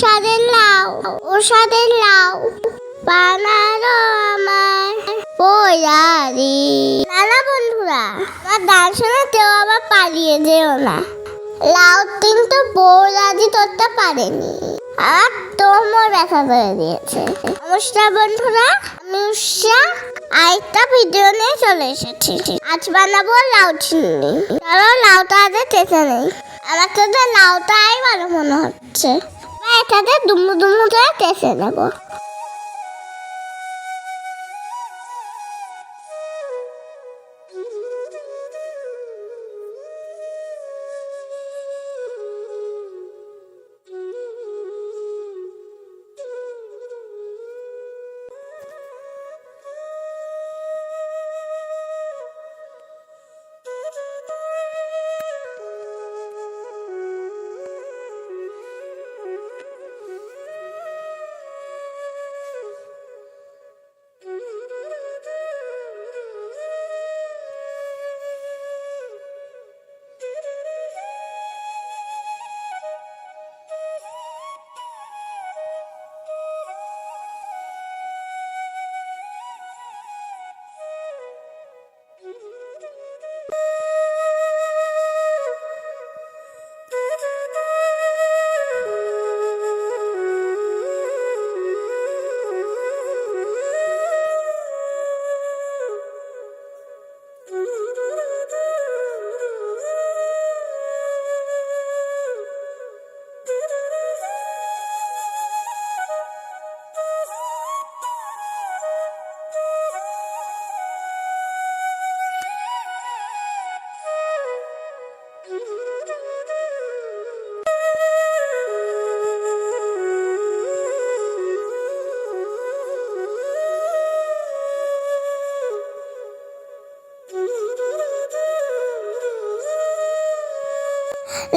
স্বাদের লাউ ও লাউ বানালো আমার পোয়ারি নানা বন্ধুরা, আমার গান শুনে কেউ আবার পালিয়ে যেও না। লাউ কিন্তু বৌরাজি ধরতে পারেনি, আর তোমর ব্যথা করে দিয়েছে। নমস্কার বন্ধুরা আমি উষা আরেকটা ভিডিও নিয়ে চলে এসেছি। আজ বানাবো লাউ চিংড়ি। চলো লাউটা আগে চেঁচে নেই। আমার তো তো লাউটাই ভালো মনে হচ্ছে। arkada dumlu dumlu da desene bu.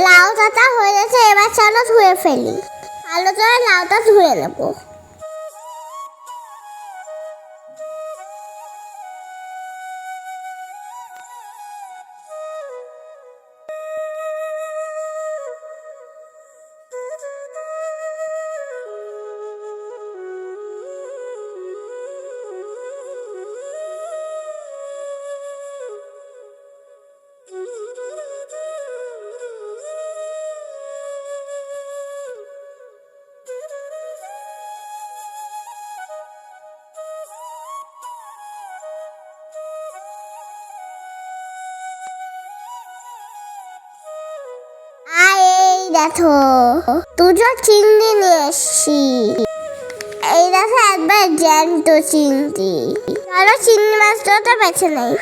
লাউ চাটা হয়ে গেছে এবার চলো ধুয়ে ফেলি। ভালো করে লাউটা ধুয়ে নেব। দেখো, দুটো চিংড়ি নিয়ে এসছি। এই দেখো একবার জ্যান্ত চিংড়ি। চলো চিংড়ি মাছটা তো বেছে নেই।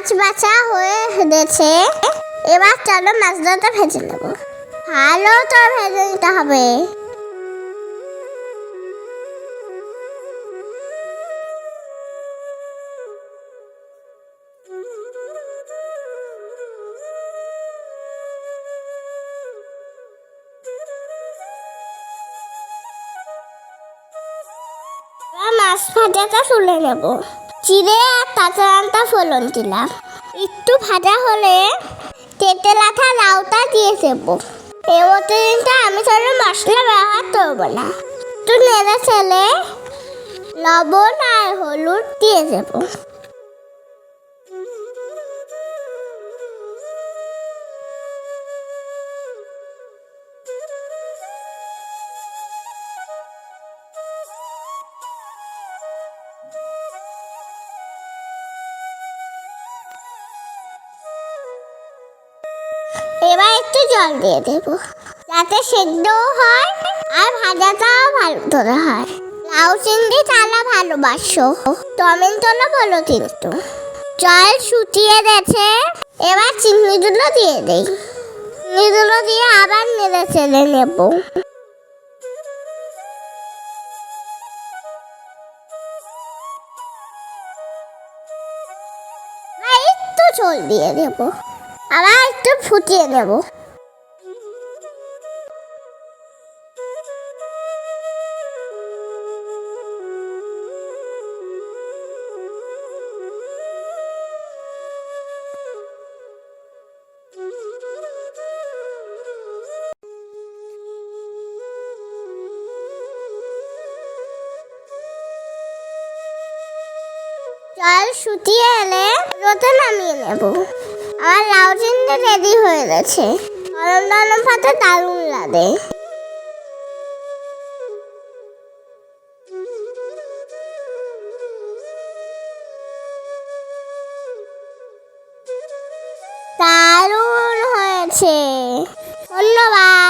মাছ বাছা হয়ে গেছে। এবার চলো মাছটা ভেজে নেব। ভালো তো ভেজে নিতে হবে। মাছ ভাজাটা তুলে নেব। চিড়ে আর কাঁচা লঙ্কা ফলন দিলাম। একটু ভাজা হলে তেঁতে লাথা লাউটা দিয়ে দেব। এর কিন্তু আমি ধরো মশলা ব্যবহার করব না। একটু নেড়ে ছেলে লবণ আর হলুদ দিয়ে দেবো। জল দিয়ে দেব। যাতে সেদ্ধও হয় আর ভাজাটাও ভালো করে হয়। লাউ চিংড়ি তারা ভালোবাসো। টমেটোটা বলো কিন্তু। জল শুটিয়ে গেছে, এবার চিংড়িগুলো দিয়ে দেই। চিংড়িগুলো দিয়ে আবার নেড়ে চেড়ে নেব। একটু ঝোল দিয়ে দেবো। আবার একটু ফুটিয়ে নেব। জল শুকিয়ে এলে রোদে নামিয়ে নেব। আমার লাউ চিংড়ি রেডি হয়ে গেছে। গরম গরম দারুণ লাগে। দারুণ হয়েছে। ধন্যবাদ।